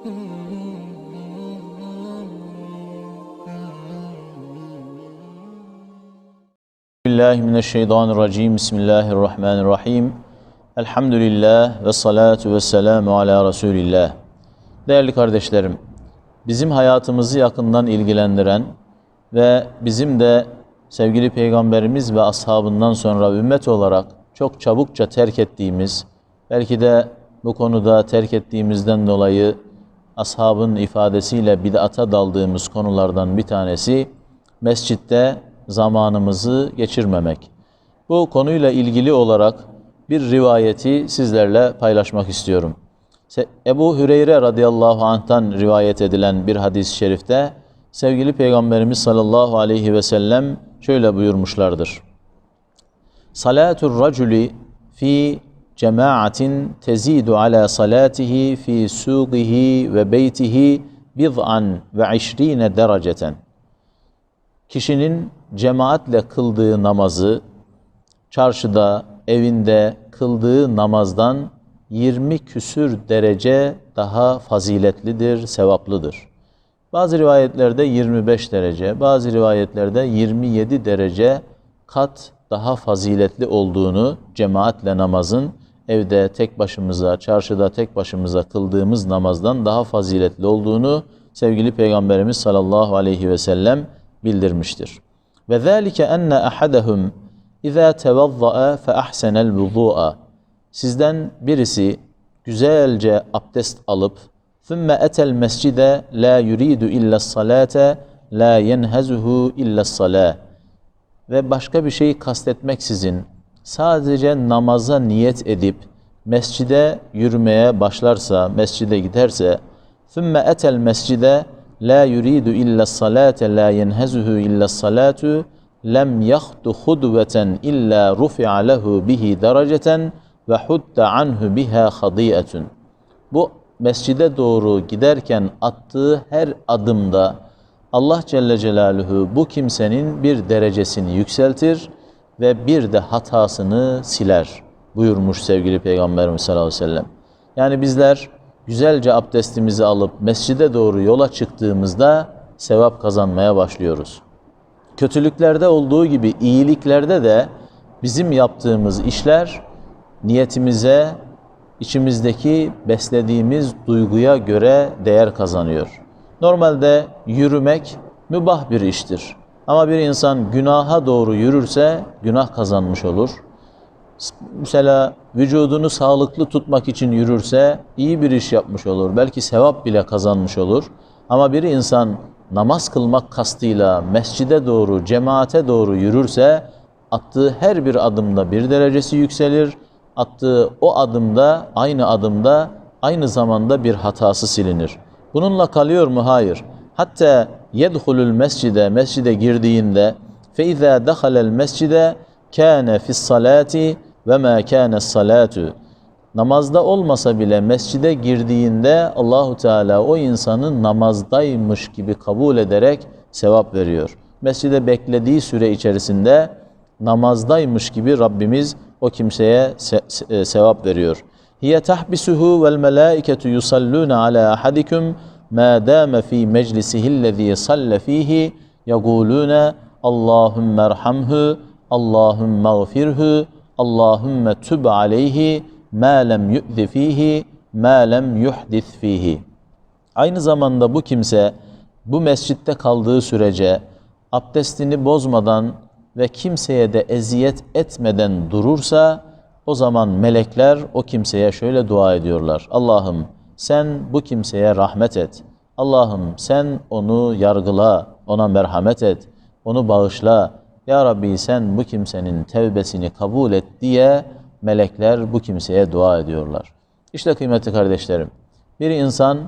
Bismillahirrahmanirrahim. Bismillahirrahmanirrahim. Elhamdülillah ve salatu ve selamu ala Resulillah. Değerli kardeşlerim, bizim hayatımızı yakından ilgilendiren ve bizim de sevgili Peygamberimiz ve ashabından sonra ümmet olarak çok çabukça terk ettiğimiz, belki de bu konuda terk ettiğimizden dolayı ashabın ifadesiyle bid'ata daldığımız konulardan bir tanesi mescitte zamanımızı geçirmemek. Bu konuyla ilgili olarak bir rivayeti sizlerle paylaşmak istiyorum. Ebu Hüreyre radıyallahu anh'tan rivayet edilen bir hadis-i şerifte sevgili Peygamberimiz sallallahu aleyhi ve sellem şöyle buyurmuşlardır. Salatul raculi fi cemaatin tezidu ala salatihi fi suqihi ve beytihi bid'an ve işrine dereceten. Kişinin cemaatle kıldığı namazı çarşıda, evinde kıldığı namazdan 20 küsür derece daha faziletlidir, sevaplıdır. Bazı rivayetlerde 25 derece, bazı rivayetlerde 27 derece kat daha faziletli olduğunu cemaatle namazın evde tek başımıza, çarşıda tek başımıza kıldığımız namazdan daha faziletli olduğunu sevgili Peygamberimiz sallallahu aleyhi ve sellem bildirmiştir. Ve zâlike enne ahadahum izâ tevazza'a fe ahsenel vudu'a. Sizden birisi güzelce abdest alıp ثُمَّ اَتَى الْمَسْجِدَ لَا يُرِيدُ اِلَّا الصَّلَاةَ لَا يَنْهَزُهُ اِلَّا الصَّلَاةِ Ve başka bir şeyi kastetmeksizin sadece namaza niyet edip mescide yürümeye başlarsa, mescide giderse ثُمَّ اَتَى الْمَسْجِدَ la yuridu illa salate la yenhezuhu illa salatu lem yahdu hudveten illa rufi'a lehu bihi dereceten ve hudda anhu biha hadiyetun. Bu mescide doğru giderken attığı her adımda Allah Celle Celaluhu bu kimsenin bir derecesini yükseltir ve bir de hatasını siler buyurmuş sevgili Peygamberimiz sallallahu aleyhi ve sellem. Yani bizler güzelce abdestimizi alıp mescide doğru yola çıktığımızda sevap kazanmaya başlıyoruz. Kötülüklerde olduğu gibi iyiliklerde de bizim yaptığımız işler niyetimize, içimizdeki beslediğimiz duyguya göre değer kazanıyor. Normalde yürümek mübah bir iştir. Ama bir insan günaha doğru yürürse günah kazanmış olur mesela vücudunu sağlıklı tutmak için yürürse iyi bir iş yapmış olur. Belki sevap bile kazanmış olur. Ama bir insan namaz kılmak kastıyla mescide doğru, cemaate doğru yürürse attığı her bir adımda bir derecesi yükselir. Attığı o adımda, aynı adımda aynı zamanda bir hatası silinir. Bununla kalıyor mu? Hayır. Hatta yedhulul mescide, mescide girdiğinde fe izâ dehalel mescide kâne fis salati ve mâ namazda olmasa bile mescide girdiğinde Allahu Teala o insanın namazdaymış gibi kabul ederek sevap veriyor. Mescide beklediği süre içerisinde namazdaymış gibi Rabbimiz o kimseye se se sevap veriyor. Hiye tahbisuhu vel melaiketu yusalluna ala ahadikum ma dama fi meclisihi'llezî salle fihi yeguluna Allahümme erhamhu Allahümme gfirhu Allahümme tüb aleyhi ma lem yu'zi fihi ma lem yuhdis fihi. Aynı zamanda bu kimse bu mescitte kaldığı sürece abdestini bozmadan ve kimseye de eziyet etmeden durursa o zaman melekler o kimseye şöyle dua ediyorlar. Allah'ım sen bu kimseye rahmet et. Allah'ım sen onu yargıla, ona merhamet et, onu bağışla. Ya Rabbi sen bu kimsenin tevbesini kabul et diye melekler bu kimseye dua ediyorlar. İşte kıymetli kardeşlerim, bir insan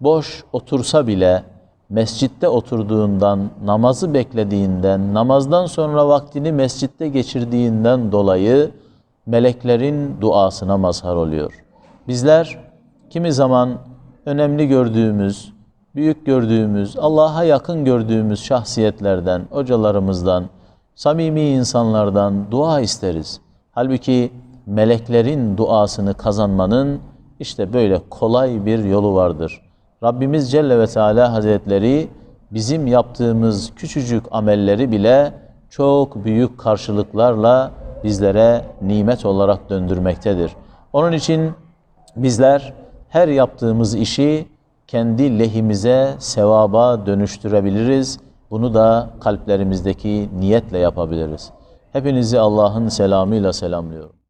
boş otursa bile mescitte oturduğundan, namazı beklediğinden, namazdan sonra vaktini mescitte geçirdiğinden dolayı meleklerin duasına mazhar oluyor. Bizler kimi zaman önemli gördüğümüz, büyük gördüğümüz, Allah'a yakın gördüğümüz şahsiyetlerden, hocalarımızdan, samimi insanlardan dua isteriz. Halbuki meleklerin duasını kazanmanın işte böyle kolay bir yolu vardır. Rabbimiz Celle ve Teala Hazretleri bizim yaptığımız küçücük amelleri bile çok büyük karşılıklarla bizlere nimet olarak döndürmektedir. Onun için bizler her yaptığımız işi kendi lehimize, sevaba dönüştürebiliriz. Bunu da kalplerimizdeki niyetle yapabiliriz. Hepinizi Allah'ın selamıyla selamlıyorum.